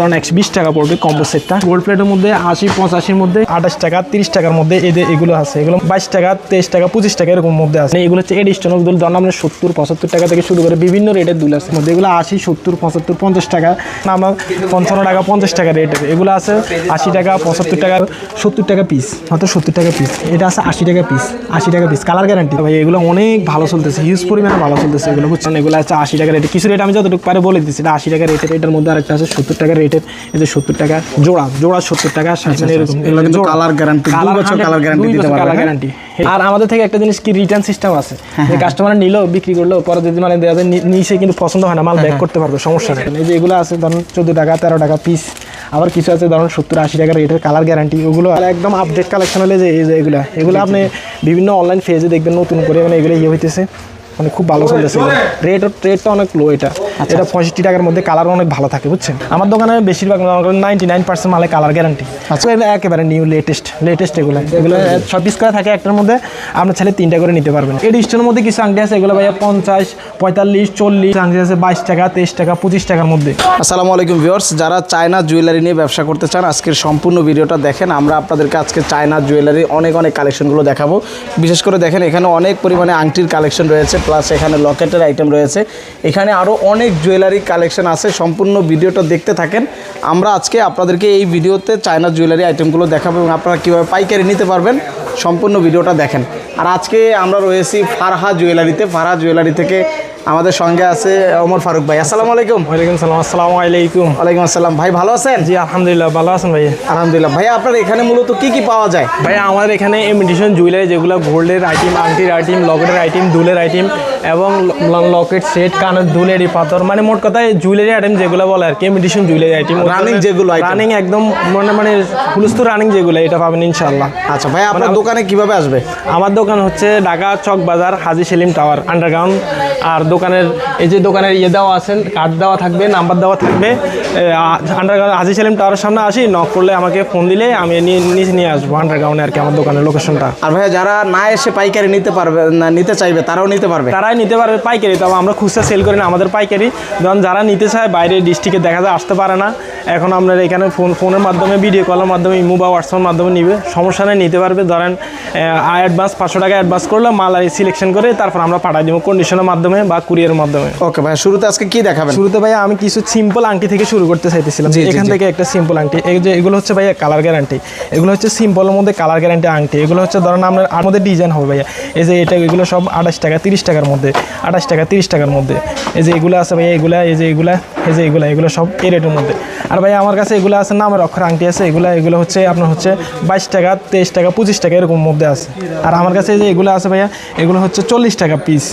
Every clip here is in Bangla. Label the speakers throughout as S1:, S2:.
S1: কারণ একশো বিশ টাকা পড়বে কম্বো সেটটা গোল্ড প্লেটের মধ্যে আশি, পঁচাশির মধ্যে আঠাশ টাকা, তিরিশ টাকার মধ্যে এদের এগুলো আছে, এগুলো বাইশ টাকা, তেইশ টাকা, পঁচিশ টাকা এরকম মধ্যে আছে। এগুলো হচ্ছে এডিশন দুল ধরুন আপনার সত্তর, পঁচাত্তর টাকা থেকে শুরু করে বিভিন্ন রেটের দুল আছে। মধ্যে এগুলো আশি, সত্তর, পঁচাত্তর, পঞ্চাশ টাকা আমরা পঞ্চান্ন টাকা, পঞ্চাশ টাকা রেটের এগুলো আছে আশি টাকা, পঁচাত্তর টাকা, সত্তর টাকা পিস মাত্র সত্তর টাকা পিস এটা আছে আশি টাকা পিস আশি টাকা পিস কালার গ্যারান্টি ভাই, এগুলো অনেক ভালো চলতেছে হিউজ পরিমাণে ভালো চলতেছে এগুলো, বুঝছেন? এগুলো আছে আশি টাকা রেটে কিছু রেট আমি যতটুকু পারে বলে দিচ্ছি। এটা আশি টাকা রেটের এটার মধ্যে আরেকটা আছে সত্তর টাকা রেটের এই যে সত্তর টাকা জোড়া জোড়া সত্তর টাকা মানে এরকম
S2: বছর
S1: 100
S2: colour দিতে পারবে,
S1: colour
S2: হ্যাঁ?
S1: আর আমাদের থেকে একটা জিনিস কি রিটার্ন সিস্টেম আছে?
S2: হ্যাঁ,
S1: যে কাস্টমার নিলো বিক্রি করল পরে যদি মানে দেওয়া যায়, নিচে কিন্তু পছন্দ হয় না মাল ব্যাক করতে পারবে সমস্যা নেই। এই যে এগুলো আছে ধরুন চোদ্দ টাকা তেরো টাকা পিস আবার কিছু আছে ধরুন সত্তর আশি টাকা রেটের কালার গ্যারান্টি ওগুলো একদম আপডেট কালেকশন হলে যে এই যে এগুলো এগুলো আপনি বিভিন্ন অনলাইন ফেজে দেখবেন নতুন করে মানে এগুলো ইয়ে হইতেছে মানে খুব ভালো চলতেছে রেট রেটটা অনেক লো এটা। এটা পঁয়ষট্টি টাকার মধ্যে কালার অনেক ভালো থাকে বুঝছেন? আমার দোকানে বেশিরভাগ নাইনটি নাইন পার্সেন্ট মালে কালার গ্যারান্টি আচ্ছা। একেবারে নিউ লেটেস্ট লেটেস্ট এগুলো। এগুলো ছয় পিস করে থাকে একটার মধ্যে আপনার ছেলে তিনটা করে নিতে পারবেন। এই ডিস্টের মধ্যে কিছু আংটি আছে এগুলো ভাইয়া পঞ্চাশ পঁয়তাল্লিশ চল্লিশ আংটি আছে বাইশ টাকা তেইশ টাকা পঁচিশ টাকার মধ্যে।
S2: আসসালামু আলাইকুম ভিউয়ার্স যারা চায়না জুয়েলারি নিয়ে ব্যবসা করতে চান আজকের সম্পূর্ণ ভিডিওটা দেখেন। আমরা আপনাদেরকে আজকে চায়না জুয়েলারি অনেক অনেক কালেকশনগুলো দেখাবো। বিশেষ করে দেখেন এখানে অনেক পরিমাণে আংটির কালেকশন রয়েছে প্লাস এখানে লকেটের আইটেম রয়েছে। এখানে আরও অনেক জুয়েলারি কালেকশন আছে, সম্পূর্ণ ভিডিওটা দেখতে থাকেন। আমরা আজকে আপনাদেরকে এই ভিডিওতে চায়না জুয়েলারি আইটেমগুলো দেখাবো এবং আপনারা কীভাবে পাইকারি নিতে পারবেন, সম্পূর্ণ ভিডিওটা দেখেন। আর আজকে আমরা রয়েছি ফারহা জুয়েলারিতে। ফারহা জুয়েলারি থেকে আমাদের সঙ্গে আছে ওমর ফারুক ভাই। আসসালামু আলাইকুম।
S1: ওয়ালাইকুম সালাম। আসসালামু আলাইকুম।
S2: ওয়ালাইকুম আসসালাম। ভাই ভালো আছেন?
S1: জি আলহামদুলিল্লাহ। ভালো আছেন ভাই
S2: আলহামদুলিল্লাহ। ভাই আপনার এখানে মূলত কি কি পাওয়া যায়?
S1: ভাই আমাদের এখানে ইমিটেশন জুয়েলারি যেগুলো গোল্ডের আইটেম আংটির আইটেম লকেটের আইটেম দুলের আইটেম এবং লকেট সেট কানের দুলের পাথর মানে মোট কথায় জুয়েলারি আইটেম যেগুলো বলে আর কি ইমিটেশন জুয়েলারি আইটেম
S2: রানিং যেগুলো।
S1: রানিং একদম মানে মানে ফুলস্থ রানিং যেগুলো এটা পাবেন ইনশাল্লাহ
S2: আচ্ছা ভাই আপনার দোকানে কীভাবে আসবে?
S1: আমার দোকান হচ্ছে ঢাকা চক বাজার হাজি সেলিম টাওয়ার আন্ডারগ্রাউন্ড। আর দোকানের এই যে দোকানের ইয়ে দেওয়া আছে কার্ড দেওয়া থাকবে নাম্বার দেওয়া থাকবে। আন্ডারগ্রাউন্ড হাজি সেলিম টাওয়ারের সামনে আসি নক করলে আমাকে ফোন দিলে আমি নিয়ে নিচে নিয়ে আসব আন্ডারগ্রাউন্ডে আর কি আমার দোকানের লোকেশনটা
S2: আর ভাইয়া যারা না এসে পাইকারি নিতে পারবে না নিতে চাইবে তারাও নিতে পারবে?
S1: তারাই নিতে পারবে পাইকারি তবে আমরা খুচরা সেল করি না আমাদের পাইকারি। ধরুন যারা নিতে চায় বাইরে ডিস্ট্রিক্টে দেখা যায় আসতে পারে না। এখন আপনার এখানে ফোন ফোনের মাধ্যমে ভিডিও কলের মাধ্যমে ইমো বা হোয়াটসঅ্যাপের মাধ্যমে নিবে সমস্যা নেই নিতে পারবে। ধরেন অ্যাডভান্স পাঁচশো টাকা অ্যাডভান্স করলে মাল আর সিলেকশন করে তারপর আমরা পাঠাই দিব কন্ডিশনের মাধ্যমে বা কুরিয়ারের মাধ্যমে।
S2: ওকে ভাই শুরুতে আজকে কি দেখাবেন?
S1: শুরুতে ভাই আমি কিছু সিম্পল আংটি থেকে শুরু করতে চাইতেছিলাম। এখান থেকে একটা সিম্পল আংটি। এই যে এগুলো হচ্ছে ভাইয়া কালার গ্যারান্টি এগুলো হচ্ছে সিম্পলের মধ্যে কালার গ্যারান্টি আংটি। এগুলো হচ্ছে ধরেন আপনার আর মধ্যে ডিজাইন হবে ভাইয়া। এই যে এটা এগুলো সব আঠাশ টাকা তিরিশ টাকার মধ্যে। আঠাশ টাকা তিরিশ টাকার মধ্যে। এই যে এগুলো আছে ভাইয়া এগুলা এই যে এগুলা এই যে এগুলা এগুলো সব এই রেটের মধ্যে। আর ভাইয়া আমার কাছে এগুলো আছে নামের অক্ষর আংটি আছে। এগুলো এগুলো হচ্ছে আপনার হচ্ছে বাইশ টাকা তেইশ টাকা পঁচিশ টাকা এরকম মধ্যে আছে। আর আমার কাছে যে এগুলো আছে ভাইয়া এগুলো হচ্ছে চল্লিশ টাকা পিস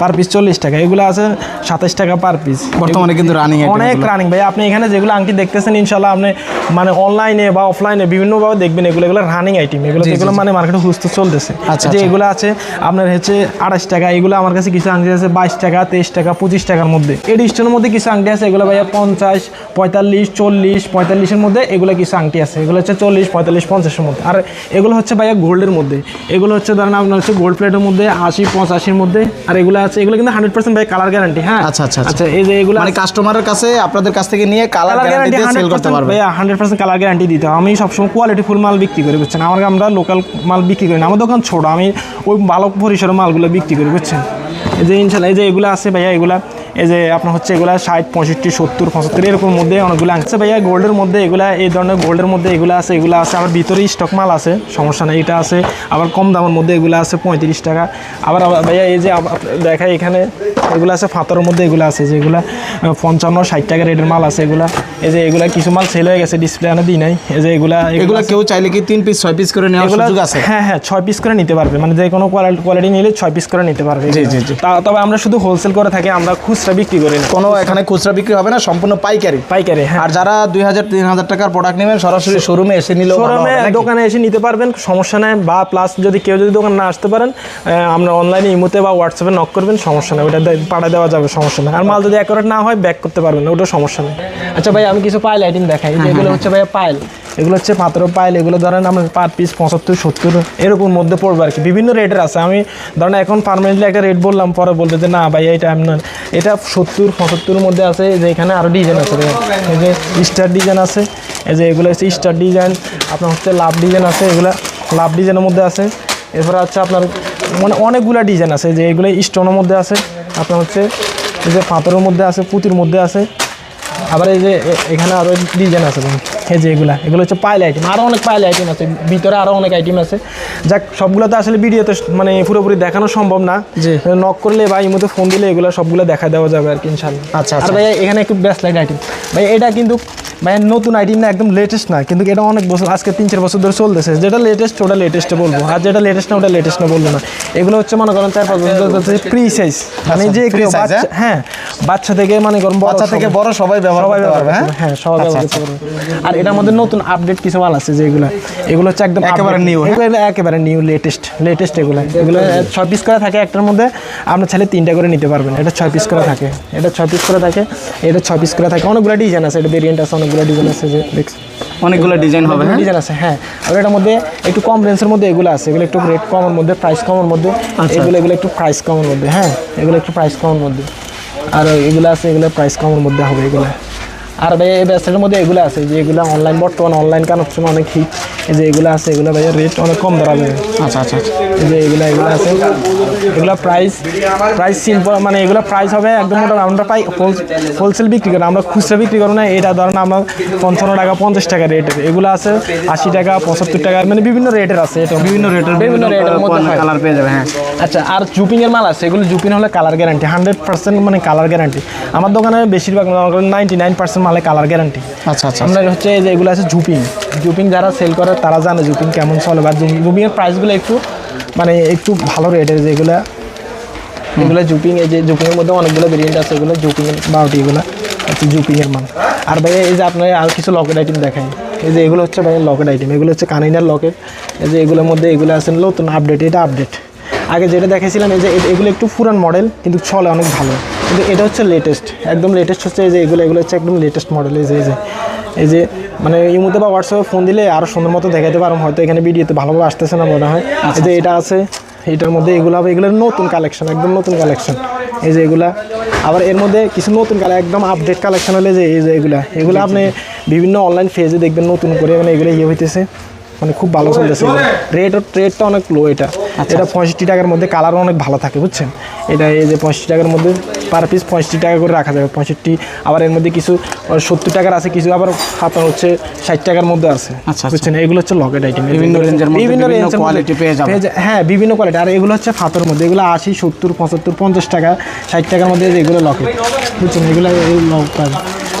S1: পার পিস চল্লিশ টাকা। এগুলো আছে সাতাশ টাকা পার পিস
S2: বর্তমানে কিন্তু রানিং
S1: অনেক রানিং ভাই আপনি এখানে যেগুলো আংটি দেখতেছেন ইনশাল্লাহ আপনি মানে অনলাইনে বা অফলাইনে বিভিন্নভাবে দেখবেন এগুলো। এগুলো রানিং আইটেম এগুলো এগুলো মানে মার্কেটে সুস্থ চলতেছে।
S2: আচ্ছা,
S1: যে
S2: আচ্ছা।
S1: এগুলো আছে আপনার হচ্ছে আঠাশ টাকা এগুলো আমার কাছে কিছু আংটি আছে বাইশ টাকা তেইশ টাকা পঁচিশ টাকার মধ্যে। এই ডিস্টের মধ্যে কিছু আংটি আছে এগুলো ভাইয়া পঞ্চাশ পঁয়তাল্লিশ চল্লিশ পঁয়তাল্লিশের মধ্যে এগুলো কিছু আংটি আছে। এগুলো হচ্ছে চল্লিশ পঁয়তাল্লিশ পঞ্চাশের মধ্যে। আর এগুলো হচ্ছে ভাইয়া গোল্ডের মধ্যে। এগুলো হচ্ছে ধরেন আপনার হচ্ছে গোল্ড প্লেটের মধ্যে আশি পঁচাশির মধ্যে আর এগুলো আছে এগুলো কিন্তু হান্ড্রেড পার্সেন্ট ভাই কালার গ্যারান্টি হ্যাঁ?
S2: আচ্ছা, আচ্ছা, আচ্ছা।
S1: আচ্ছা এই যে এগুলো
S2: মানে কাস্টমারের কাছে আপনাদের কাছ থেকে নিয়ে কালার গ্যারান্টি সেল করতে পারবে।
S1: ভাই হান্ড্রেড পার্সেন্ট কালার গ্যারান্টি দিতে আমি সবসময় কোয়ালিটি ফুল মাল বিক্রি করি বুঝছেন? আমার আমরা লোকাল মাল বিক্রি করি না আমার দোকান ছোট আমি ওই ভালো পরিসরের মালগুলো বিক্রি করি বুঝছেন? এই যে ইনশাল্লাহ এই যে এগুলো আছে ভাইয়া এগুলা এই যে আপনার হচ্ছে এগুলা ষাট পঁয়ষট্টি সত্তর পঁচাত্তর এরকম মধ্যে অনেকগুলো আছে ভাইয়া গোল্ডের মধ্যে এগুলা এই ধরনের গোল্ডের মধ্যে এগুলো আছে এগুলো আছে আবার ভিতরে স্টক মাল আছে সমস্যা নেই এটা আছে। আবার কম দামের মধ্যে এগুলো আছে পঁয়ত্রিশ টাকা। আবার ভাইয়া এই যে দেখায় এখানে এগুলো আছে ফাতরের মধ্যে এগুলো আছে যেগুলো পঞ্চান্ন ষাট টাকা রেটের মাল আছে এগুলা। এই যে এগুলা কিছু মাল সেল হয়ে গেছে ডিসপ্লে আনে দিই নাই। এই যে এগুলা
S2: এগুলো কেউ চাইলে কি তিন পিস ছয় পিস করে নেওয়ার
S1: এগুলা-
S2: সুযোগ আছে?
S1: হ্যাঁ হ্যাঁ ছয় পিস করে নিতে পারবে। মানে যে কোনো কোয়ালিটি নিলে ছয় পিস করে নিতে পারবে।
S2: জি, জি, জি।
S1: তবে আমরা শুধু হোলসেল করে থাকি আমরা খুচরা বিক্রি করি না
S2: কোনো এখানে খুচরা বিক্রি হবে না সম্পূর্ণ পাইকারি।
S1: পাইকারি হ্যাঁ।
S2: আর যারা দুই হাজার তিন হাজার টাকার প্রোডাক্ট নেবেন সরাসরি শোরুমে এসে নিলেও
S1: শোরুমে দোকানে এসে নিতে পারবেন সমস্যা নেই। বা প্লাস যদি কেউ যদি দোকান না আসতে পারেন আহ, আমরা অনলাইনে ইমোতে বা হোয়াটসঅ্যাপে নক করবেন সমস্যা নেই। ওটা পাঠিয়ে দেওয়া যাবে সমস্যা নেই। আর মাল যদি অ্যাকোরেট না হয় ব্যাক করতে পারবেন না ওটা সমস্যা নেই। আচ্ছা ভাই আমি কিছু পাইল আইটেম দেখাই। এগুলো হচ্ছে ভাই পাইল এগুলো হচ্ছে পাথর পাইল এগুলো ধরেন আমরা পার পিস পঁচাত্তর, সত্তর, এরকম মধ্যে পড়বে আর কি। বিভিন্ন রেটের আছে। আমি ধরেন এখন পারমানেন্টলি একটা রেট বললাম, পরে বলবে যে, না ভাই, এটা আমি না। এটা সত্তর পঁচাত্তরের মধ্যে আছে। যে এখানে আরও ডিজাইন আছে। এই যে স্টার ডিজাইন আছে। এই যে এগুলো হচ্ছে স্টার ডিজাইন আপনার হচ্ছে লাভ ডিজাইন আছে। এগুলো লাভ ডিজাইনের মধ্যে আছে। এরপরে হচ্ছে আপনার মানে অনেকগুলো ডিজাইন আছে। যে এগুলো স্টোনের মধ্যে আছে। আপনার হচ্ছে এই যে পাথরের মধ্যে আছে, পুঁতির মধ্যে আছে। আবার এই যে এখানে আরও ডিজাইন আছে। এই যে এগুলা এগুলো হচ্ছে পাইল আইটেম আরও অনেক পাইল আইটেম আছে ভিতরে আরও অনেক আইটেম আছে। যাক সবগুলো তো আসলে ভিডিওতে মানে পুরোপুরি দেখানো সম্ভব না।
S2: যে
S1: নক করলে বা ইমোতে ফোন দিলে এগুলো সবগুলো দেখা দেওয়া যাবে আর কি ইনশাল্লাহ
S2: আচ্ছা,
S1: আর
S2: আচ্ছা।
S1: ভাই এখানে একটু বেস্ট লাইট আইটেম ভাই এটা কিন্তু ভাই নতুন আইটেম না একদম লেটেস্ট না কিন্তু এটা অনেক বছর আজকে তিন চার বছর ধরে চলতেছে। যেটা লেটেস্ট ওটা লেটেস্টে বলব। আর যেটা লেটেস্ট না ওটা লেটেস্ট না বলব না। এগুলো হচ্ছে মনে করেন চার পাঁচ বছর ধরে প্রি সাইজ মানে যে বাচ্চা হ্যাঁ? বাচ্চা থেকে মানে বড়
S2: বাচ্চা থেকে বড় সবাই ব্যবহার
S1: সবাই
S2: করতে
S1: ব্যবহার
S2: পারবে হ্যাঁ
S1: করতে হ্যাঁ সবাই ব্যবহার করতে পারবে। আর এটার মধ্যে নতুন আপডেট কিছু মাল আছে যেগুলো এগুলো হচ্ছে একদম
S2: একেবারে নিউ হ্যাঁ?
S1: এগুলো একেবারে নিউ লেটেস্ট লেটেস্ট এগুলো। এগুলো ছয় পিস করে থাকে একটার মধ্যে আপনার ছেলে তিনটা করে নিতে পারবেন। এটা ছয় পিস করে থাকে। এটা ছয় পিস করে থাকে। এটা ছয় পিস করে থাকে। অনেকগুলো ডিজাইন আছে এটা ভেরিয়েন্ট আছে অনেকগুলো ডিজাইন আছে যে দেখছি
S2: অনেকগুলো ডিজাইন হবে হ্যাঁ?
S1: ডিজাইন আছে হ্যাঁ। আর এটার মধ্যে একটু কম রেঞ্জের মধ্যে এগুলো আছে। এগুলো একটু রেট কমের মধ্যে প্রাইস কমের মধ্যে।
S2: আচ্ছা।
S1: এগুলো এগুলো একটু প্রাইস কমের মধ্যে হ্যাঁ। এগুলো একটু প্রাইস কমের মধ্যে। আর এগুলো আছে এগুলো প্রাইস কমের মধ্যে হবে এগুলো। আর ভাই এই ব্যবসাটার মধ্যে এগুলো আছে যে এগুলো অনলাইন বর্তমানে অনলাইন কানেকশন অনেক হিট এই যে এগুলো আছে এগুলো ভাইয়ের রেট অনেক কম ধরা যাবে
S2: আচ্ছা আচ্ছা আচ্ছা।
S1: এই যে এগুলো এগুলো আছে। এগুলো প্রাইস প্রাইস সিম্পল মানে এগুলো প্রাইস হবে একদম মোটামুটি আমরা পাই হোলসেল বিক্রি করি। আমরা খুচরা বিক্রি করব না এটা ধরেন আমরা পঞ্চান্ন টাকা পঞ্চাশ টাকা রেটের এগুলো আছে আশি টাকা পঁচাত্তর টাকা মানে বিভিন্ন রেটের আছে। এটা
S2: বিভিন্ন রেটের
S1: বিভিন্ন রেটের মধ্যে
S2: কালার পেয়ে যাবে হ্যাঁ।
S1: আচ্ছা আর জুপিংয়ের মাল আছে এগুলো জুপিং হলে কালার গ্যারান্টি হান্ড্রেড পার্সেন্ট মানে কালার গ্যারান্টি আমার দোকানে বেশিরভাগ নাইনটি নাইন পার্সেন্ট মালে কালার গ্যারান্টি।
S2: আচ্ছা আচ্ছা
S1: আমরা হচ্ছে এই যে এগুলো আছে জুপিং। জুপিং যারা সেল করে তারা জানে জুপিং কেমন চলে বা জুপিং এর প্রাইসগুলো একটু মানে একটু ভালো রেটের যেগুলো এগুলো জুপিং এই যে জুপিং এর মধ্যে অনেকগুলো ভেরিয়েন্ট আছে এগুলো জুপিং এর বারোটি এগুলো হচ্ছে জুপিং এর মাল। আর ভাই এই যে আপনার আর কিছু লকেট আইটেম দেখাই এই যে এগুলো হচ্ছে ভাই লকেট আইটেম এগুলো হচ্ছে কানিনার লকেট এই যে এগুলোর মধ্যে এগুলো আছে নতুন আপডেট এটা আপডেট আগে যেটা দেখেছিলাম এই যে এগুলো একটু পুরান মডেল কিন্তু চলে অনেক ভালো। কিন্তু এটা হচ্ছে লেটেস্ট একদম লেটেস্ট হচ্ছে এই যে এগুলো এগুলো হচ্ছে একদম লেটেস্ট মডেল এই যে এই যে এই যে মানে ইমুতে বা হোয়াটসঅ্যাপে ফোন দিলে আরও সুন্দর মতো দেখাতে পারো হয়তো এখানে ভিডিওতে ভালোভাবে আসতেছে না মনে হয়। এই যে এটা আছে এটার মধ্যে এগুলো হবে এগুলোর নতুন কালেকশন একদম নতুন কালেকশন এই যে এগুলা আবার এর মধ্যে কিছু নতুন কালার একদম আপডেট কালেকশন হলে যে এই যে এগুলা এগুলো আপনি বিভিন্ন অনলাইন ফেজে দেখবেন নতুন করে মানে এগুলো ইয়ে হইতেছে। মানে খুব ভালো চলতেছে রেট রেটটা অনেক লো এটা। এটা পঁয়ষট্টি টাকার মধ্যে কালারও অনেক ভালো থাকে বুঝছেন? এটা এই যে পঁয়ষট্টি টাকার মধ্যে পার পিস পঁয়ষট্টি টাকা করে রাখা যাবে পঁয়ষট্টি। আবার এর মধ্যে কিছু সত্তর টাকার আছে কিছু আবার আপনার হচ্ছে ষাট টাকার মধ্যে আছে
S2: আচ্ছা।
S1: বুঝছেন? এগুলো হচ্ছে লকেট আইটেম
S2: বিভিন্ন রেঞ্জের বিভিন্ন
S1: রেঞ্জের
S2: কোয়ালিটি পেয়ে যাবেন।
S1: যা- হ্যাঁ বিভিন্ন কোয়ালিটি আর এগুলো হচ্ছে ফাতর মধ্যে। এগুলো আশি সত্তর পঁচাত্তর পঞ্চাশ টাকা ষাট টাকার মধ্যে এগুলো লকেট বুঝছেন? এগুলো লক।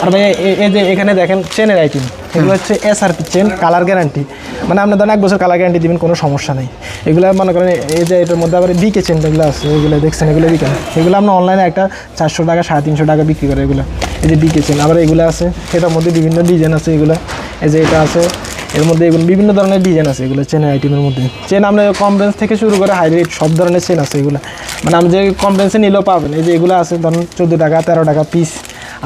S1: আর ভাই এই যে এখানে দেখেন চেনের আইটেম এগুলো হচ্ছে এসআরপি চেন কালার গ্যারান্টি মানে আপনি ধরেন এক বছর কালার গ্যারান্টি দিবেন কোনো সমস্যা নেই। এগুলো মনে করেন এই যে এটার মধ্যে আবার বিকে চেন এগুলো আছে এগুলো দেখছেন এগুলো বিকে এগুলো আমরা অনলাইনে একটা চারশো টাকা সাড়ে তিনশো টাকা বিক্রি করে এগুলো। এই যে বিকে চেন আবার এগুলো আছে এটার মধ্যে বিভিন্ন ডিজাইন আছে এগুলো। এই যে এটা আছে এর মধ্যে এগুলো বিভিন্ন ধরনের ডিজাইন আছে এগুলো চেনের আইটেমের মধ্যে। চেন আমরা কম রেঞ্জ থেকে শুরু করে হাই রেট সব ধরনের চেন আছে এগুলো। মানে আপনি যে কম রেঞ্জে নিলেও পাবেন এই যে এগুলো আছে ধরুন চোদ্দ টাকা তেরো টাকা পিস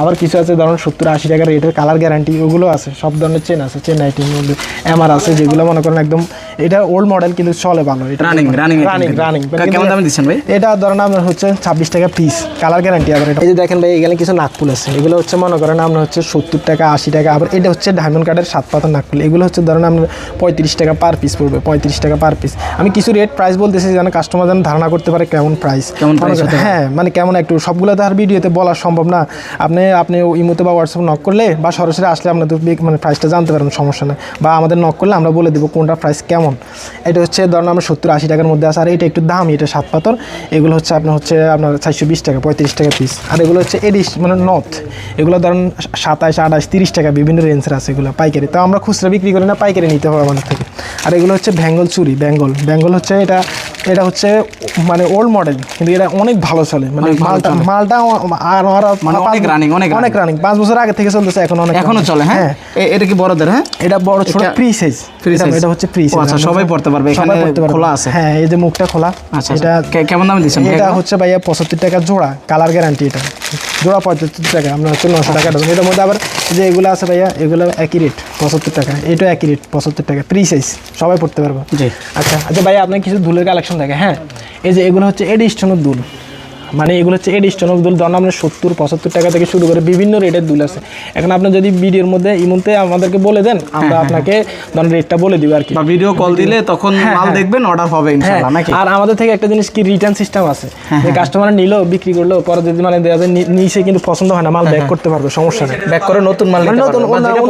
S1: আবার কিছু আছে, ধরুন সত্তর আশি টাকার রেটের কালার গ্যারান্টি ওগুলো আছে, সব ধরনের চেন আছে চেন আইটেমের মধ্যে এমআর আছে, যেগুলো মনে করেন একদম এটা ওল্ড মডেল কিন্তু চলে ভালো। এটা রানিং রানিং
S2: কেমন দামে দিচ্ছেন ভাই?
S1: এটা ধরেন আপনার হচ্ছে ছাব্বিশ টাকা পিস কালার গ্যারান্টি আবার এটা। এই যে দেখেন ভাই এখানে কিছু নাকফুল আছে। এগুলো হচ্ছে মনে করেন আপনার হচ্ছে সত্তর টাকা আশি টাকা আবার এটা হচ্ছে ডায়মন্ড কার্ডের সাত পাতা নাকফুল। এগুলো হচ্ছে ধরেন আপনার পঁয়ত্রিশ টাকা পার পিস পড়বে পঁয়ত্রিশ টাকা পার পিস আমি কিছু রেট প্রাইস বলতেছি যেন কাস্টমার যেন ধারণা করতে পারে কেমন প্রাইস
S2: কেমন
S1: হ্যাঁ মানে কেমন একটু সবগুলো তো আর ভিডিওতে বলা সম্ভব না। আপনি আপনি ইমোতে বা হোয়াটসঅ্যাপ নক করলে বা সরাসরি আসলে আপনাদের মানে প্রাইসটা জানতে পারবেন সমস্যা নেই। বা আমাদের নক করলে আমরা বলে দেবো কোনটা প্রাইস কেমন। এটা হচ্ছে ধরুন আমরা সত্তর আশি টাকার মধ্যে আছে আর এটা একটু দামি এটা সাত পাতর এগুলো হচ্ছে আপনার হচ্ছে আপনার চারশো বিশ টাকা পঁয়ত্রিশ টাকা পিস আর এগুলো হচ্ছে এডিস মানে নথ। এগুলো ধরুন সাতাশ আঠাশ তিরিশ টাকা বিভিন্ন রেঞ্জের আছে এগুলো পাইকারি। তো আমরা খুচরা বিক্রি করি না পাইকারি নিতে হবে আমাদের থেকে। আর এগুলো হচ্ছে বেঙ্গল চুরি বেঙ্গল। বেঙ্গল হচ্ছে এটা এটা হচ্ছে মানে ওল্ড মডেল কিন্তু এটা অনেক ভালো চলে। মানে মালটা। মালটা আর
S2: মানে অনেক running, অনেক
S1: অনেক রানিং পাঁচ বছর আগে থেকে চলতেছে এখন অনেক এখনও
S2: চলে হ্যাঁ? এটা কি বড়দের হ্যাঁ?
S1: এটা বড় ছোট ফ্রি সাইজ
S2: free size?
S1: এটা হচ্ছে ফ্রি সাইজ
S2: আচ্ছা, সবাই পড়তে পারবে এখানে। খোলা আছে।
S1: হ্যাঁ এই যে মুখটা খোলা
S2: আচ্ছা
S1: এটা
S2: এটা কেমন দামে দিচ্ছেন
S1: এটা হচ্ছে ভাইয়া পঁচাত্তর টাকা জোড়া কালার গ্যারান্টি এটা। জোড়া পঁচাত্তর টাকা আমরা হচ্ছে নশো টাকা এটার মধ্যে আবার যে এগুলো আছে ভাইয়া এগুলো একই রেট পঁচাত্তর টাকা। এটা একই রেট পঁচাত্তর টাকা থ্রি সাইজ সবাই পড়তে পারব।
S2: জি।
S1: আচ্ছা আচ্ছা ভাইয়া আপনার কিছু দুলের কালেকশন থাকে হ্যাঁ? এই যে এগুলো হচ্ছে এডিস্টনের দুল। মানে এগুলো হচ্ছে এডিস্টনের দুল। ধরুন আপনার সত্তর পঁচাত্তর টাকা থেকে শুরু করে বিভিন্ন রেটের দুল আছে। এখন আপনি যদি ভিডিওর মধ্যে ইমনতে আমাদেরকে বলে দেন আমরা আপনাকে ধরুন রেটটা বলে দিব আর কি।
S2: ভিডিও কল দিলে তখন
S1: হ্যাঁ,
S2: মাল
S1: হ্যাঁ।
S2: দেখবেন অর্ডার হবে
S1: হ্যাঁ
S2: ইনশাআল্লাহ নাকি?
S1: আর আমাদের থেকে একটা জিনিস কি রিটার্ন সিস্টেম আছে। যে কাস্টমার নিলো বিক্রি করল পরে যদি মানে দেখা যায় নিচে কিন্তু পছন্দ হয় না মাল ব্যাক করতে পারবে সমস্যা নেই।
S2: ব্যাক করে নতুন মাল
S1: মানে
S2: নিতে
S1: নতুন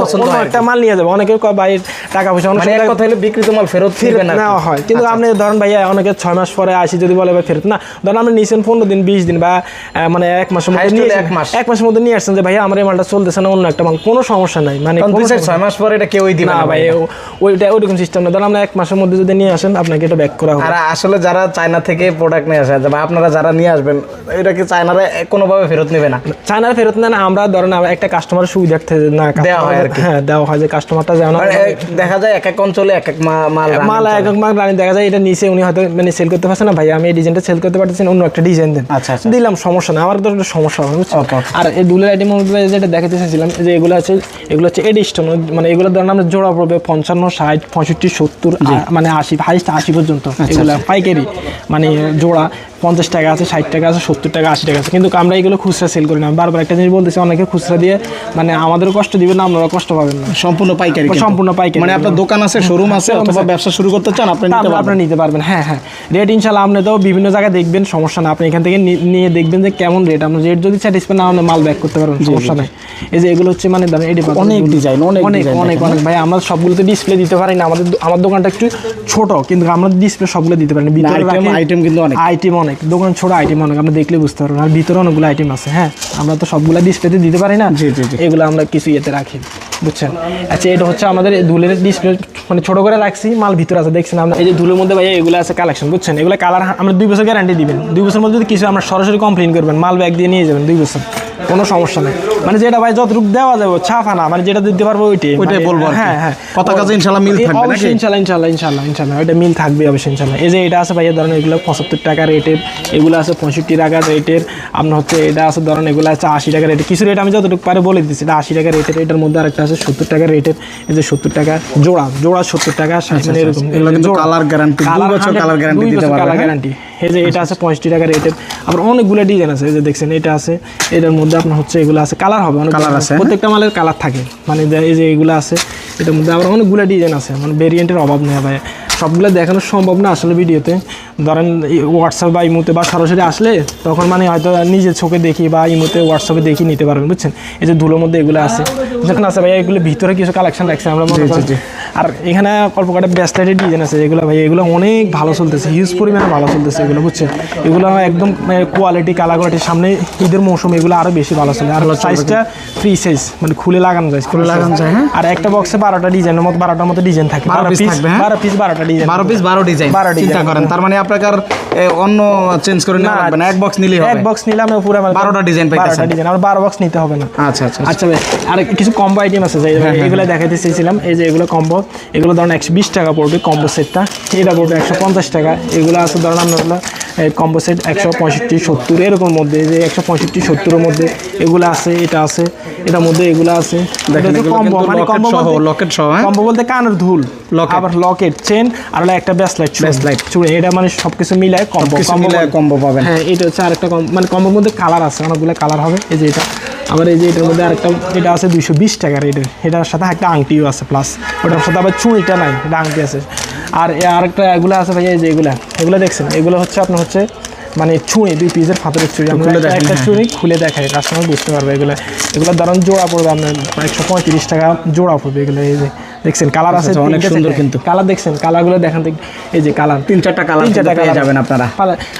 S2: পছন্দ হয়
S1: একটা মাল নিয়ে যাবে। কয় ভাই টাকা পয়সা অনেক
S2: মানে এক কথা হলো বিক্রিত মাল ফেরত আর
S1: নেওয়া হয়। কিন্তু আপনি ধরেন ভাইয়া অনেকে ছয় মাস পরে আসি যদি বলে ভাই ফেরত না। ধরেন আপনি নিয়েছেন পনেরো দিন বিশ দিন বা মানে এক মাসের মধ্যে
S2: হলে এক মাস।
S1: এক মাসের মধ্যে নিয়ে আসছেন যে ভাইয়া আমার এই মালটা চলতেছে না অন্য একটা মাল। কোনো সমস্যা নাই। মানে
S2: ছয় মাস পরে এটা কেউই দিবে
S1: না
S2: না
S1: ভাই
S2: ভাই
S1: ওইটা ওইরকম সিস্টেম না। ধরেন আমরা এক মাসের মধ্যে যদি নিয়ে আসেন আপনাকে এটা ব্যাক করা হবে।
S2: আর আসলে যারা চায়না থেকে প্রোডাক্ট নিয়ে আসে বা আপনারা যারা নিয়ে আসবেন এটা কি চায়নারা কোনোভাবে ফেরত নেবে না?
S1: চায়নার ফেরত নেন আমরা ধরেন একটা কাস্টমারের সুবিধার্থে না
S2: দেওয়া হয় আর কি।
S1: হ্যাঁ দেওয়া হয় যে কাস্টমারটা যেন
S2: মানে দেখা যায় এক এক অঞ্চলে এক এক মাল
S1: মাল এক এক মাল রানি। দেখা যায় এটা নিচে উনি হয়তো মানে সেল করতে পারছে না। ভাই আমি এই ডিজাইনটা সেল করতে পারতেছি অন্য একটা ডিজাইন দেন। দিলাম সমস্যা না আমার তো একটা সমস্যা হবে. আর এই দুলের আইটেম যেটা দেখাতে চাইছিলাম যে এগুলো আছে এগুলো হচ্ছে এডিস্টন মানে এগুলো ধরেন আমরা জোড়া পড়বে পঞ্চান্ন ষাট পঁয়ষট্টি সত্তর মানে আশি হাইস্ট আশি পর্যন্ত।
S2: আচ্ছা,
S1: এগুলো পাইকারি মানে জোড়া পঞ্চাশ টাকা আছে ষাট টাকা আছে সত্তর টাকা আশি টাকা আছে। কিন্তু আমরা এগুলো খুচরা সেল করি না। বারবার একটা জিনিস বলতেছি অনেকে খুচরা দিয়ে মানে আমাদেরও কষ্ট দিবে না আপনারা কষ্ট পাবেন না।
S2: সম্পূর্ণ পাইকারি
S1: সম্পূর্ণ পাইকারি।
S2: মানে আপনার দোকান আছে শোরুম আছে অথবা ব্যবসা শুরু করতে চান আপনি নিতে
S1: আপনি- নিতে পারবেন। হ্যাঁ হ্যাঁ। রেট ইনশাল্লাহ আপনি তো বিভিন্ন জায়গায় দেখবেন সমস্যা না। আপনি এখান থেকে নিয়ে দেখবেন যে কেমন রেট আপনি রেট যদি স্যাটিসফাই না হলে মাল ব্যাক করতে পারবেন সমস্যা নাই। এই যে এগুলো হচ্ছে মানে ধরেন এডি
S2: অনেক ডিজাইন অনেক
S1: অনেক অনেক অনেক। ভাই আমরা সবগুলোতে ডিসপ্লে দিতে পারি না। আমাদের আমার দোকানটা একটু ছোট কিন্তু আমরা ডিসপ্লে সবগুলো দিতে পারি না। ভিতরে
S2: আইটেম আইটেম কিন্তু অনেক।
S1: আইটেম অনেক। দোকান ছোট আইটেম অনেক। আপনি দেখলে বুঝতে পারবেন। আর ভিতরে অনেকগুলো আইটেম আছে হ্যাঁ? আমরা তো সবগুলো ডিসপ্লেতে দিতে পারি না।
S2: জি, জি, জি।
S1: এগুলো আমরা কিছু ইয়েতে রাখি। বুঝছেন? আচ্ছা এটা হচ্ছে আমাদের ধুলের ডিসপ্লে মানে ছোটো করে লাগছি মাল ভিতরে আছে, দেখছেন আমরা এই যে ধুলের মধ্যে ভাই এগুলো আছে কালেকশন বুঝছেন? এগুলো কালার আমরা দুই বছর গ্যারান্টি দিবেন। দুই বছর মধ্যে কিছু আমরা সরাসরি কমপ্লেন করবেন, মাল ব্যাগ দিয়ে নিয়ে যাবেন দুই বছর। কোনো সমস্যা নেই। মানে যেটা ভাই যতটুকু দেওয়া যাবে ছাফা না মানে যেটা দিতে পারব ওইটাই।
S2: ওইটাই
S1: মানে-
S2: বলব
S1: হ্যাঁ হ্যাঁ।
S2: কথা কাজে ইনশাল্লাহ মিল থাকবে
S1: অবশ্যই ইনশাল্লাহ ইনশাল্লাহ ইনশাল্লাহ ইনশাল্লাহ। এটা মিল থাকবে অবশ্যই ইনশাল্লাহ। এই যে এটা আছে ভাইয়া ধরেন এগুলো পঁচাত্তর টাকা রেটের এগুলো আছে পঁয়ষট্টি টাকা রেটের আপনার হচ্ছে এটা আছে ধরেন এগুলো আছে আশি টাকা রেটের কিছু রেট আমি যতটুকু পারে বলে দিচ্ছি এটা আশি টাকা রেটের এটার মধ্যে আরেকটা আছে সত্তর টাকা রেটের এই যে সত্তর টাকা জোড়া জোড়া সত্তর টাকা মানে এরকম।
S2: আচ্ছা, এগুলো কিন্তু colour guarantee, দুই বছর colour guarantee দিতে পারবে,
S1: কালার? গ্যারান্টি এই যে এটা আছে পঁয়ষট্টি টাকা রেটের আবার অনেকগুলো ডিজাইন আছে এই যে দেখছেন এটা আছে এটার মধ্যে আপনার হচ্ছে এগুলো আছে কালার হবে অনেক
S2: কালার আছে, হ্যাঁ?
S1: প্রত্যেকটা মালের কালার থাকে। মানে এই যে এগুলো আছে এটার মধ্যে আবার অনেকগুলো ডিজাইন আছে মানে ভেরিয়েন্টের অভাব নেই ভাই। সবগুলো দেখানো সম্ভব না আসলে ভিডিওতে। ধরেন হোয়াটসঅ্যাপ বা ইমোতে বা সরাসরি আসলে তখন মানে হয়তো নিজের চোখে দেখি বা ইমোতে হোয়াটসঅ্যাপে দেখি নিতে পারবেন বুঝছেন? এই যে ধুলোর মধ্যে এগুলো আছে। যেখানে আছে ভাই এগুলো ভিতরে কিছু কালেকশন রাখছে আমরা মনে আর এখানে অল্প কটা ব্যাসলাইটের ডিজাইন আছে এগুলো ভাই এগুলো অনেক ভালো চলতেছে হিউজ পরিমাণে ভালো চলতেছে এগুলো বুঝছেন এগুলো একদম কোয়ালিটি কালার কোয়ালিটি সামনে ঈদের মৌসুম এগুলো আরও বেশি ভালো চলে আর সাইজটা ফ্রি সাইজ মানে খুলে লাগানো যায় খুলে
S2: লাগানো যায়, হ্যাঁ?
S1: আর একটা বক্সে বারোটা ডিজাইনের মতো বারোটার মতো ডিজাইন থাকে
S2: বারো থাকবে, হ্যাঁ?
S1: বারো পিস বারোটা ডিজাইন
S2: বারো পিস বারো ডিজাইন
S1: বারো।
S2: চিন্তা করেন তার মানে আপনার অন্য চেঞ্জ করে নেওয়া লাগবে না। এক বক্স নিলে
S1: এক বক্স নিলে নিলাম পুরো
S2: বারোটা design পাইতেছেন।
S1: বারোটা ডিজাইন আর বারো বক্স নিতে হবে না।
S2: আচ্ছা আচ্ছা
S1: আচ্ছা। ভাই আর কিছু কম্বো আইটেম আছে যে এগুলো দেখাতে চেয়েছিলাম এই যে এগুলো কম্বো এগুলো ধরেন একশো বিশ টাকা পড়বে কম্বো সেটটা এটা পড়বে একশো পঞ্চাশ টাকা। এগুলো আছে ধরেন আপনার কম্বো সেট একশো পঁয়ষট্টি সত্তর এরকম মধ্যে যে একশো পঁয়ষট্টি সত্তরের মধ্যে এগুলো আছে এটা আছে এটার মধ্যে এগুলো আছে।
S2: কিন্তু
S1: মানে
S2: সহ, হ্যাঁ?
S1: বলতে কানের ধুল আবার লকেট চেন আর হলো একটা ব্যাসলাইট
S2: Backlight।
S1: চুড়ে এটা মানে সবকিছু মিলায় কম্বো
S2: কম্বো পাবেন।
S1: হ্যাঁ এটা হচ্ছে আরেকটা কম মানে কম্বোর মধ্যে কালার আছে অনেকগুলো কালার হবে এই যে এটা। আবার এই যে এটার মধ্যে আরেকটা এটা আছে দুইশো বিশ টাকা রেটের। এটার সাথে একটা আংটিও আছে প্লাস ওটার সাথে আবার চুড়িটা নাই এটা আংটি আছে। আর আরেকটা এগুলো আছে ভাই এই যে এগুলা। এগুলো দেখছেন? এগুলো হচ্ছে আপনার হচ্ছে মানে চুড়ি দুই পিসের ফাতরের চুড়ি। আমরা একটা-
S2: হ্যাঁ,
S1: চুড়ি খুলে দেখাই কাস্টমার বুঝতে পারবে এগুলো। এগুলো ধরুন জোড়া পড়বে আপনার একশো পঁয়ত্রিশ টাকা জোড়া পড়বে এগুলো এই যে। দেখছেন কালার আছে
S2: আচ্ছা, অনেক সুন্দর কিন্তু।
S1: কালার দেখছেন? কালারগুলো দেখেন এই যে কালার
S2: তিন চারটা কালার
S1: তিন চারটা colour
S2: যাবেন আপনারা।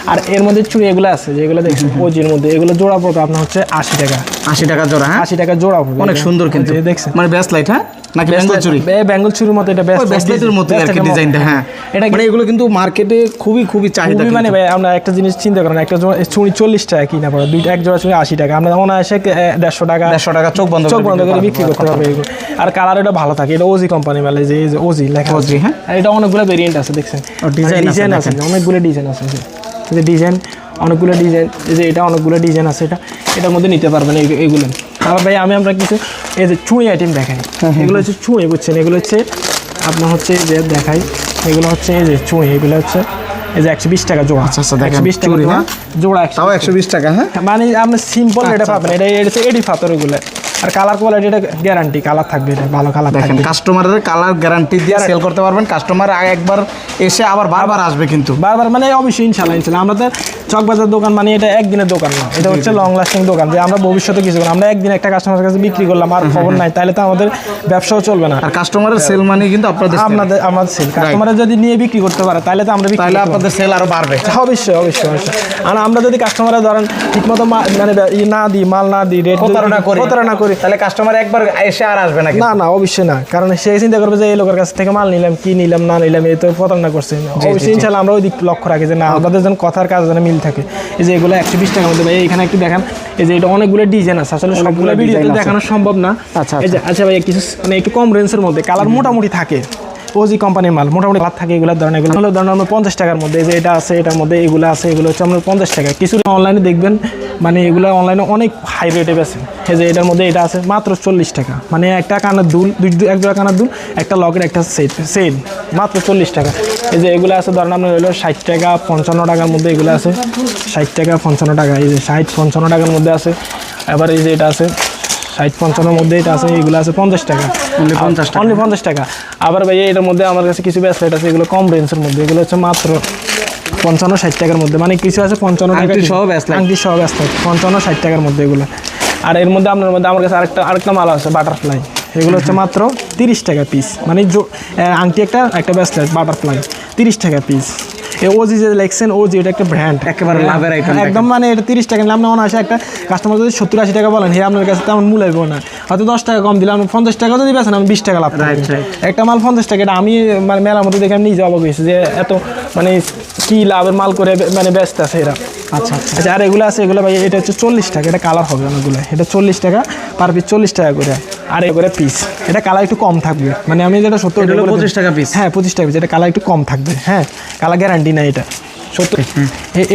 S1: আর এর মধ্যে চুড়ি এগুলো আছে যেগুলো দেখছেন ওজির মধ্যে। এগুলো জোড়া পড়বে আপনার হচ্ছে আশি টাকা।
S2: আশি টাকা জোড়া হ্যাঁ?
S1: আশি টাকা জোড়া পড়বে
S2: অনেক সুন্দর কিন্তু।
S1: এই দেখছেন।
S2: মানে ব্যাস লাইট হ্যাঁ? নাকি বেঙ্গল চুরি?
S1: বেঙ্গল চুরির মতো এটা
S2: ওই ব্রেসলেটের মতো আর কি ডিজাইনটা হ্যাঁ।
S1: এটা
S2: মানে এগুলো কিন্তু মার্কেটে খুবই খুবই চাহিদা
S1: মানে ভাই আমরা একটা জিনিস চিন্তা করেন একটা চুড়ি চল্লিশ টাকা কিনা পড়ে দুইটা এক জোড়া চুড়ি আশি টাকা। আমরা অনায়াসে দেড়শো টাকা
S2: দেড়শো টাকা চোখ বন্ধ
S1: চোখ বন্ধ
S2: বিক্রি
S1: করে বিক্রি করতে পারবে এগুলো। আর কালার এটা ভালো থাকে এটা ওজি কোম্পানি মানে যে ওজি লেখা
S2: ওজি, হ্যাঁ।
S1: এটা অনেকগুলো ভেরিয়েন্ট আছে দেখছেন?
S2: design
S1: ডিজাইন আছে অনেকগুলো ডিজাইন আছে যে ডিজাইন অনেকগুলো ডিজাইন এই যে এটা অনেকগুলো ডিজাইন আছে এটা এটার মধ্যে নিতে পারবেন এই- এইগুলো। তারপর ভাই আমি আমরা কিছু এই যে চুঁই আইটেম দেখাই।
S2: হ্যাঁ,
S1: এগুলো হচ্ছে চুঁই বুঝছেন? এগুলো হচ্ছে আপনার হচ্ছে যে দেখাই এগুলো হচ্ছে এই যে চুঁই এগুলো হচ্ছে এই যে একশো বিশ টাকা জোড়া।
S2: আচ্ছা, আচ্ছা, দেখেন,
S1: বিশ টাকা জোড়া
S2: হ্যাঁ?
S1: জোড়া একশো
S2: একশো বিশ টাকা হ্যাঁ?
S1: মানে আপনি সিম্পল এটা
S2: আচ্ছা,
S1: পাবেন এটা এটা হচ্ছে এডি ফাতর এগুলো আর কালার কোয়ালিটি এটা গ্যারান্টি কালার থাকবে এটা ভালো কালার
S2: দেখেন কাস্টমারের কালার গ্যারান্টি দিয়ে সেল করতে পারবেন। কাস্টমার একবার এসে আবার বারবার আসবে কিন্তু।
S1: বারবার মানে অবশ্যই ইনশাল্লাহ ইনশাল্লাহ আমরা তো চকবাজার দোকান মানে এটা একদিনের দোকান না। এটা হচ্ছে লং লাস্টিং দোকান। যে আমরা ভবিষ্যতে কিছু আমরা একদিন একটা কাস্টমারের কাছে বিক্রি করলাম আর খবর নাই তাহলে তো আমাদের ব্যবসাও চলবে না।
S2: আর কাস্টমারের সেল মানে কিন্তু আপনাদের
S1: আপনাদের আমাদের সেল কাস্টমারের যদি নিয়ে বিক্রি করতে পারে তাহলে তো আমরা
S2: তাহলে আপনাদের সেল আরও বাড়বে।
S1: অবশ্যই অবশ্যই অবশ্যই। আর আমরা যদি কাস্টমারে ধরেন ঠিকমতো মানে না দিই মাল না দিই রেট
S2: প্রতারণা করি।
S1: প্রতারণা করি
S2: তাহলে কাস্টমার একবার এসে আর আসবে না
S1: না না অবশ্যই না। কারণ সে চিন্তা করবে যে এই লোকের কাছ থেকে মাল নিলাম কি নিলাম না নিলাম এই তো প্রতারণা করছে। অবশ্যই ইনশাল্লাহ আমরা ওই দিক লক্ষ্য রাখি যে না আমাদের যেন কথার কাজ যেন মিল থাকে। এই যে এগুলো একশো বিশ টাকার মধ্যে এইখানে এখানে একটু দেখান। এই যে এটা অনেকগুলো ডিজাইন আছে। আসলে সবগুলো ভিডিওতে। দেখানো সম্ভব না।
S2: আচ্ছা,
S1: আচ্ছা। ভাই কিছু মানে একটু কম রেঞ্জের মধ্যে। কালার মোটামুটি থাকে। ওজি কোম্পানির মাল, মোটামুটি কালার থাকে এগুলোর ধরেন এগুলো হলো ধরেন আমরা পঞ্চাশ টাকার মধ্যে যে এটা আছে, এটার মধ্যে এগুলো আছে, এগুলো হচ্ছে আমরা পঞ্চাশ টাকা। কিছু অনলাইনে দেখবেন মানে এগুলো অনলাইনে অনেক হাই রেটে বেছে এই যে এটার মধ্যে এটা আছে মাত্র চল্লিশ টাকা। মানে একটা কানার দুল, দুই এক জোড়া কানের দুল, একটা লকেট একটা সেট সেট মাত্র চল্লিশ টাকা। এই যে এগুলো আছে, ধরেন আপনার হলো ষাট টাকা, পঞ্চান্ন টাকার মধ্যে এগুলো আছে। ষাট টাকা, পঞ্চান্ন টাকা, এই যে ষাট, পঞ্চান্ন টাকার মধ্যে আছে। এবার এই যে এটা আছে ষাট পঞ্চান্নর মধ্যে এটা আছে এগুলো আছে পঞ্চাশ টাকা।
S2: Only 50 টাকা।
S1: অনলি পঞ্চাশ টাকা। আবার ভাই এটার মধ্যে আমার কাছে কিছু ব্যাসলেট আছে এগুলো কম রেঞ্জের মধ্যে। এগুলো হচ্ছে মাত্র পঞ্চান্ন ষাট টাকার মধ্যে। মানে কিছু আছে পঞ্চান্ন টাকা
S2: সহ bracelet?
S1: আংটি সহ ব্যাসলেট পঞ্চান্ন ষাট টাকার মধ্যে এগুলো। আর এর মধ্যে আপনার মধ্যে আমার কাছে আরেকটা আরেকটা মাল আছে বাটারফ্লাই এগুলো হচ্ছে মাত্র তিরিশ টাকা পিস মানে আংটি একটা একটা ব্যাসলেট বাটারফ্লাই তিরিশ টাকা পিস ওজি যে লেখছেন ওজি এটা একটা ব্র্যান্ড
S2: একেবারে লাভের item দেখেন।
S1: একদম মানে এটা তিরিশ টাকা আপনি মনে আসে একটা কাস্টমার যদি সত্তর আশি টাকা বলেন হে আপনার কাছে তেমন মূল্য না। হয়তো দশ টাকা কম দিলে আপনি পঞ্চাশ টাকা যদি বেছেন আমি বিশ টাকা লাভ একটা মাল পঞ্চাশ টাকা এটা আমি মানে মেলার মধ্যে দেখে আমি নিজে অবাক হয়েছি যে এত মানে কি লাভের মাল করে মানে ব্যস্ত আছে এরা। আচ্ছা আচ্ছা। আর এগুলো আছে এগুলো ভাই এটা হচ্ছে চল্লিশ টাকা এটা কালার হবে অনেকগুলো। এটা চল্লিশ টাকা পার পিস চল্লিশ টাকা করে। আর এ করে পিস এটা কালার একটু কম থাকবে। মানে আমি যেটা সত্তর
S2: 25 টাকা পিস
S1: হ্যাঁ পঁচিশ টাকা পিস এটা কালার একটু কম থাকবে। হ্যাঁ কালার গ্যারান্টি নাই এটা। সত্তর।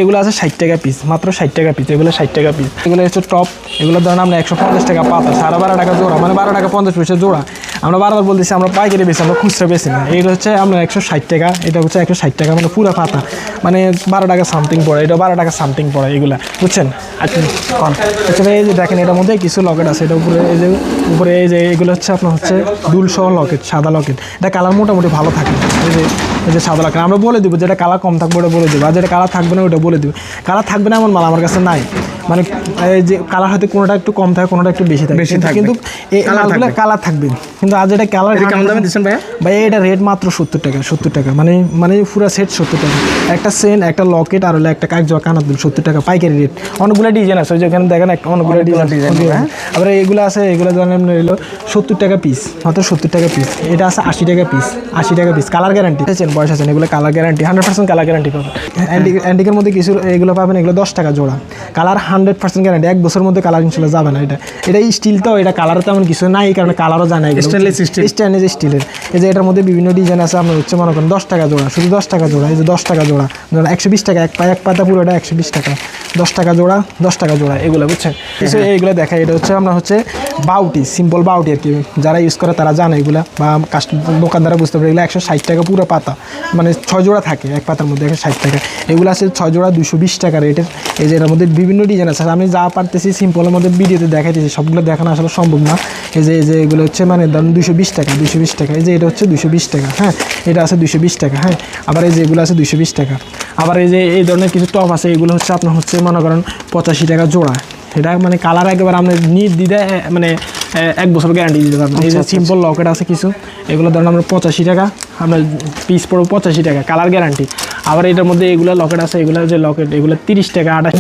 S1: এগুলো আছে ষাট টাকা পিস মাত্র ষাট টাকা পিস এগুলো ষাট টাকা পিস এগুলো হচ্ছে টপ এগুলো ধরেন আমরা একশো পঞ্চাশ টাকা পাতা। সাড়ে বারো টাকা জোড়া। মানে বারো টাকা পঞ্চাশ পয়সা জোড়া। আমরা বারবার বলতেছি, আমরা পাইকারি বেশি আমরা খুচরা বেশি না। এটা হচ্ছে আমরা একশো ষাট টাকা, এটা হচ্ছে একশো ষাট টাকা মানে পুরো পাতা। মানে বারো টাকা সামথিং পড়ে, এটা বারো টাকা সামথিং পড়ে এগুলো, বুঝছেন? আচ্ছা। আচ্ছা এই যে দেখেন, এটার মধ্যে কিছু লকেট আছে, এটা উপরে, এই যে, উপরে এই যে এগুলো হচ্ছে আপনার হচ্ছে দুলসহ লকেট, সাদা লকেট। এটা কালার মোটামুটি ভালো থাকে। এই যে এই যে সাদা লকেট আমরা বলে দিব যেটা কালার কম থাকবে ওটা বলে দেবো আর যেটা কালার থাকবে না ওটা বলে দিব। কালার থাকবে না এমন মাল আমার কাছে নাই। মানে এই যে কালার হয়তো কোনোটা একটু কম থাকে কোনোটা একটু বেশি থাকে।
S2: বেশি
S1: কিন্তু- কিন্তু এই মালগুলো কালার থাকবে। কিন্তু আজ এটা কালার
S2: কেমন দামে দিচ্ছেন ভাইয়া?
S1: ভাই এটা রেট মাত্র সত্তর টাকা সত্তর টাকা। মানে মানে পুরো সেট সত্তর টাকা। একটা সেন একটা লকেট আর হলো একটা কাক জোয়া কানার দুল সত্তর টাকা পাইকারি রেট অনেকগুলো ডিজাইন আছে ওই যে ওখানে দেখেন একটা অনেকগুলো ডিজাইন
S2: হ্যাঁ।
S1: আবার এগুলো আছে এগুলো ধরেন আপনার হলো সত্তর টাকা পিস মাত্র সত্তর টাকা পিস এটা আছে আশি টাকা পিস আশি টাকা পিস কালার গ্যারান্টি বয়স আছেন এগুলো colour guarantee hundred percent colour guarantee পাবেন অ্যান্টিক অ্যান্টিকের মধ্যে কিছু এগুলো পাবেন এগুলো দশ টাকা জোড়া। কালার হান্ড্রেড পার্সেন্ট গ্যারান্টি এক বছরের মধ্যে কালার ইনশাল্লাহ যাবে না এটা। এটা স্টিল তো এটা কালার তেমন কিছু নাই এই কারণে কালারও জানে
S2: Stainless steel।
S1: স্টেনলেস স্টিলের এই যে এটার মধ্যে বিভিন্ন ডিজাইন আছে আপনার হচ্ছে মনে করেন দশ টাকা জোড়া শুধু দশ টাকা জোড়া এই যে দশ টাকা জোড়া। ধরুন একশো বিশ টাকা এক পা এক পাতা পুরোটা একশো বিশ টাকা। দশ টাকা জোড়া দশ টাকা জোড়া এগুলো বুঝছেন? কিছু এইগুলো দেখা এটা হচ্ছে আমরা হচ্ছে বাউটি সিম্পল বাউটি আর কি। যারা ইউজ করে তারা জানে এগুলো বা কাস্টমার দোকানদারা বুঝতে পারে এগুলো একশো ষাট টাকা পুরো পাতা। মানে ছয় জোড়া থাকে, এক পাতার মধ্যে একশো ষাট টাকা এগুলো আছে ছয় জোড়া, দুশো বিশ টাকা রেটের। এই যে এর মধ্যে বিভিন্ন ডিজাইন আছে। আমি যা পারতেছি সিম্পলের মধ্যে ভিডিওতে দেখাইতেছি, সবগুলো দেখানো আসলে সম্ভব না। এই যে এই যে এগুলো হচ্ছে মানে ধরুন দুশো বিশ টাকা, দুশো বিশ টাকা। এই যে এটা হচ্ছে দুশো বিশ টাকা হ্যাঁ? এটা আছে দুশো বিশ টাকা হ্যাঁ? আবার এই যে এগুলো আছে দুশো বিশ টাকা। আবার এই যে, এই ধরনের কিছু টপ আছে, এগুলো হচ্ছে আপনার হচ্ছে মনে করেন পঁচাশি টাকা জোড়া। এটা মানে কালার একেবারে আপনি নির্দ্বিধা মানে এক বছর গ্যারান্টি দিতে পারবেন। এই যে সিম্পল লকেট আছে কিছু এগুলো ধরেন আমরা পঁচাশি টাকা আমরা পিস পড়ব পঁচাশি টাকা কালার গ্যারান্টি আবার এটার মধ্যে এগুলো লকেট আছে এগুলো যে লকেট এগুলো তিরিশ টাকা আঠাশ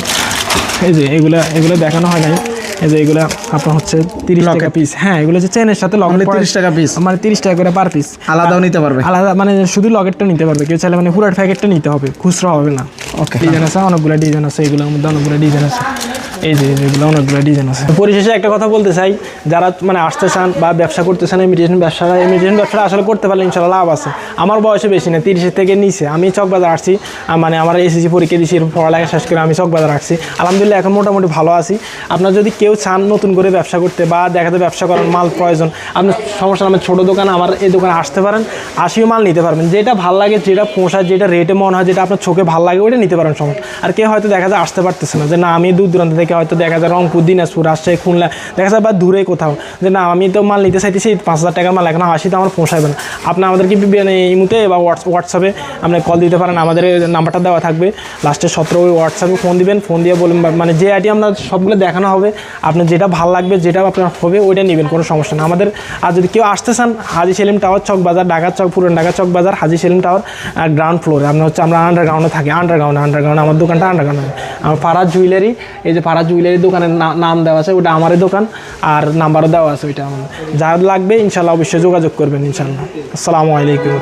S1: এই যে এগুলো এগুলো দেখানো হয় নাই। এই যে এগুলো আপনার হচ্ছে তিরিশ টাকা পিস হ্যাঁ এগুলো হচ্ছে চেনের সাথে লকেট
S2: তিরিশ টাকা পিস
S1: মানে তিরিশ টাকা করে পার পিস
S2: আলাদাও নিতে পারবে।
S1: আলাদা মানে শুধু লকেটটা নিতে পারবে। কেউ চাইলে মানে পুরো প্যাকেটটা নিতে হবে খুচরা হবে না।
S2: ওকে
S1: ডিজাইন আছে অনেকগুলো ডিজাইন আছে এগুলোর মধ্যে অনেকগুলো ডিজাইন আছে। এই যে এগুলো অনেকগুলো ডিজাইন আছে। পরিশেষে একটা কথা বলতে চাই, যারা মানে আসতে চান বা ব্যবসা করতে চান ইমিডিয়েশন ব্যবসা ইমিডিয়েশন ব্যবসাটা আসলে করতে পারলে ইনশাল্লাহ লাভ আছে। আমার বয়সে বেশি না তিরিশের থেকে নিচে। আমি চকবাজার আসছি মানে আমার এসএসসি পরীক্ষা দিয়েছি পড়ালেখা শেষ করে আমি চকবাজার আসছি। আলহামদুলিল্লাহ এখন মোটামুটি ভালো আছি। আপনার যদি কেউ চান নতুন করে ব্যবসা করতে বা দেখাতে ব্যবসা করার মাল প্রয়োজন, আপনার সমস্যা আমার ছোটো দোকান, আমার এই দোকানে আসতে পারেন, আসিও মাল নিতে পারবেন। যেটা ভালো লাগে, যেটা পোষায় যেটা রেটে মনে হয় যেটা আপনার চোখে ভালো লাগে, ওইটা নিতে পারেন সমস্যা আর কেউ হয়তো দেখা যায় আসতে পারতেছে না, যে না, আমি দূর দূরান্ত থেকে হয়তো দেখা যায় রংপুর, দিনাজপুর, রাজশাহী, খুলনা, দেখা যায় বা দূরে কোথাও। যে না, আমি তো মাল নিতে চাইতেছি, পাঁচ হাজার টাকার মাল এখন আসি তো আমার পোষাবে না। আপনি আমাদেরকে মানে এই মুহূর্তে বা হোয়াটস হোয়াটসঅ্যাপে আপনি কল দিতে পারেন, আমাদের নাম্বারটা দেওয়া থাকবে। লাস্টে সতেরো ওই হোয়াটসঅ্যাপে ফোন দিবেন ফোন দিয়ে বলবেন মানে যে আইটি আমরা সবগুলো দেখানো হবে, আপনার যেটা ভালো লাগবে, যেটা আপনার হবে, ওইটা নেবেন, কোনো সমস্যা না আমাদের আর যদি কেউ আসতে চান, হাজি সেলিম টাওয়ার, চক বাজার, ঢাকা চক, পুরান ঢাকা চক বাজার, হাজি সেলিম টাওয়ার গ্রাউন্ড ফ্লোরে। আমরা হচ্ছে, আমরা আন্ডারগ্রাউন্ডে থাকি আন্ডারগ্রাউন্ডে আন্ডারগ্রাউন্ড আমার দোকানটা আন্ডারগ্রাউন্ডে আমার ফারাজ জুয়েলারি এই যে ফারাজ জুয়েলারি দোকানের নাম দেওয়া আছে ওটা আমারই দোকান আর নাম্বারও দেওয়া আছে ওইটা আমার। যার লাগবে ইনশাল্লাহ অবশ্যই যোগাযোগ করবেন ইনশাল্লাহ। আসসালামু আলাইকুম।